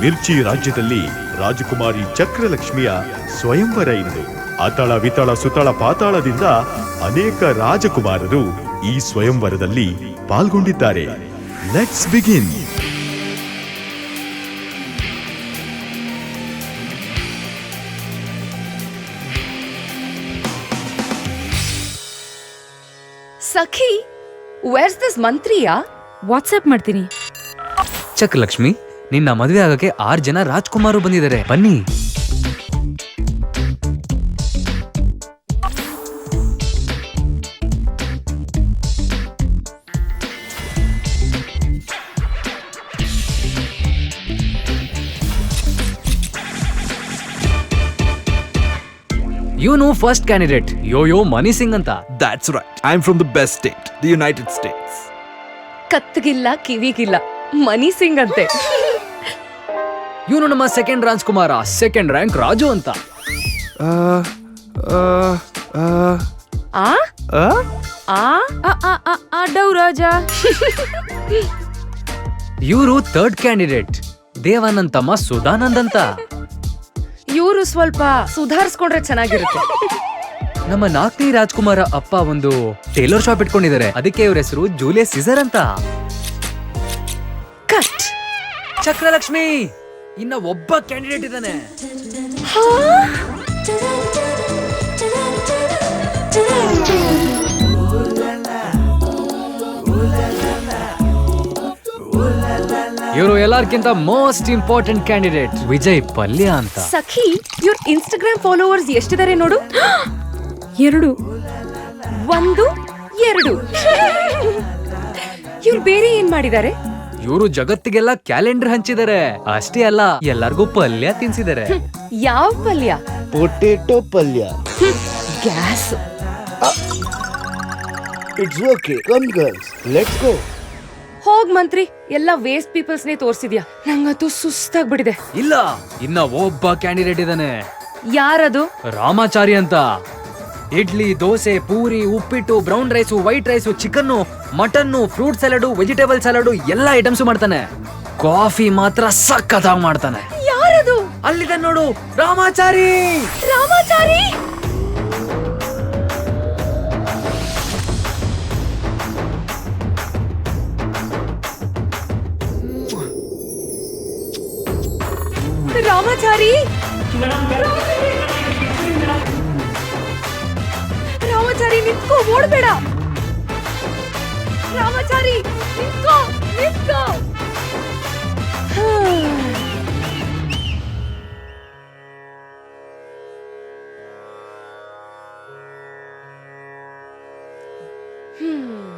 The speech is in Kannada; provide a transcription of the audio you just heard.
ಮಿರ್ಚಿ ರಾಜ್ಯದಲ್ಲಿ ರಾಜಕುಮಾರಿ ಚಕ್ರಲಕ್ಷ್ಮಿಯ ಸ್ವಯಂವರ ಇಂದು. ಅತಳ ವಿತಳ ಸುತಳ ಪಾತಾಳದಿಂದ ಅನೇಕ ರಾಜಕುಮಾರರು ಈ ಸ್ವಯಂವರದಲ್ಲಿ ಪಾಲ್ಗೊಂಡಿದ್ದಾರೆ. ಲೆಟ್ಸ್ ಬಿಗಿನ್ ಸಖಿ ವೇರ್ಸ್ ದಿಸ್ ಮಂತ್ರಿಯಾ? ವಾಟ್ಸ್ಆಪ್ ಮಾಡ್ತೀನಿ. ಚಕ್ರಲಕ್ಷ್ಮಿ ನಿನ್ನ ಮದುವೆ ಆಗಕ್ಕೆ ಆರ್ ಜನ ರಾಜ್ಕುಮಾರು ಬಂದಿದ್ದಾರೆ. ಬನ್ನಿ. ಇವನು first candidate yo yo money Singh ಅಂತ. That's right I am from the best state the United states ಕತ್ಗಿಲ್ಲ ಕಿವಿಗಿಲ್ಲ ಮನಿ ಸಿಂಗ್ ಅಂತೆ. ಇವನು ನಮ್ಮ ಸೆಕೆಂಡ್ ರಾಜ್ಕುಮಾರ ಸೆಕೆಂಡ್ ರ್ಯಾಂಕ್ ರಾಜು ಅಂತ. ಆ? ಆ ಆ, ಆ, ಆ, ರಾಜ. ಇವರು ಥರ್ಡ್ ಕ್ಯಾಂಡಿಡೇಟ್ ದೇವಾನಂದ್ ತಮ್ಮ ಸುಧಾನಂದ್ ಅಂತ. ಇವರು ಸ್ವಲ್ಪ ಸುಧಾರಿಸ್ಕೊಂಡ್ರೆ ಚೆನ್ನಾಗಿರುತ್ತೆ. ನಮ್ಮ ನಾಲ್ಕನೇ ರಾಜ್ಕುಮಾರ ಅಪ್ಪ ಒಂದು ಟೇಲರ್ ಶಾಪ್ ಇಟ್ಕೊಂಡಿದ್ದಾರೆ. ಅದಕ್ಕೆ ಇವ್ರ ಹೆಸರು ಜೂಲಿಯಸ್ ಸಿಸರ್ ಅಂತ. ಕಟ್ ಚಕ್ರಲಕ್ಷ್ಮಿ! ಇನ್ನ ಒಬ್ಬ ಕ್ಯಾಂಡಿಡೇಟ್ ಇದ್ದಾನೆ. ಇವರು ಎಲ್ಲಾರ್ಕಿಂತ most important candidate Vijay Palya ಅಂತ. ಸಖಿ ಇವ್ರ ಇನ್ಸ್ಟಾಗ್ರಾಮ್ ಫಾಲೋವರ್ಸ್ ಎಷ್ಟಿದ್ದಾರೆ ನೋಡು? ಎರಡು. ಒಂದು ಎರಡು. ಇವ್ರು ಬೇರೆ ಏನ್ ಮಾಡಿದ್ದಾರೆ ಇವರು ಜಗತ್ತಿಗೆಲ್ಲ ಕ್ಯಾಲೆಂಡರ್ ಹಂಚಿದ್ದಾರೆ ಅಷ್ಟೇ ಅಲ್ಲ ಎಲ್ಲರಿಗೂ ಪಲ್ಯ ತಿನ್ಸಿದ್ದಾರೆ ಯಾವ ಪಲ್ಯ? ಪೊಟೇಟೊ ಪಲ್ಯ. Gas. It's okay come girls let's go. ಹೋಗ್ ಮಂತ್ರಿ ಎಲ್ಲ ವೇಸ್ಟ್ ಪೀಪಲ್ಸ್ ನೇ ತೋರ್ಸಿದ್ಯಾ? ನಂಗಂತೂ ಸುಸ್ತಾಗ್ಬಿಟ್ಟಿದೆ. ಇಲ್ಲ ಇನ್ನ ಒಬ್ಬ ಕ್ಯಾಂಡಿಡೇಟ್ ಇದ್ದಾನೆ ಯಾರದು? ರಾಮಾಚಾರಿ ಅಂತ. Idli dosa puri uppittu brown rice white rice chicken mutton fruit salad vegetable salad ಎಲ್ಲ ಐಟಮ್ಸ್ ಮಾಡ್ತಾನೆ. ಕಾಫಿ ಮಾತ್ರ ಸಖತ್ತಾಗಿ ಮಾಡ್ತಾನೆ. ಯಾರದು? ಅಲ್ಲಿದೆ ನೋಡು ರಾಮಾಚಾರಿ? ರಾಮಾಚಾರಿ? ರಾಮಾಚಾರಿ? ರಾಮಾಚಾರಿ ನಿಂತ್ಕೋ ಓಡ್ಬೇಡ ರಾಮಾಚಾರಿ ನಿಂತ್ಕೋ ನಿಂತ್ಕೋ ಹಾ. Hmm.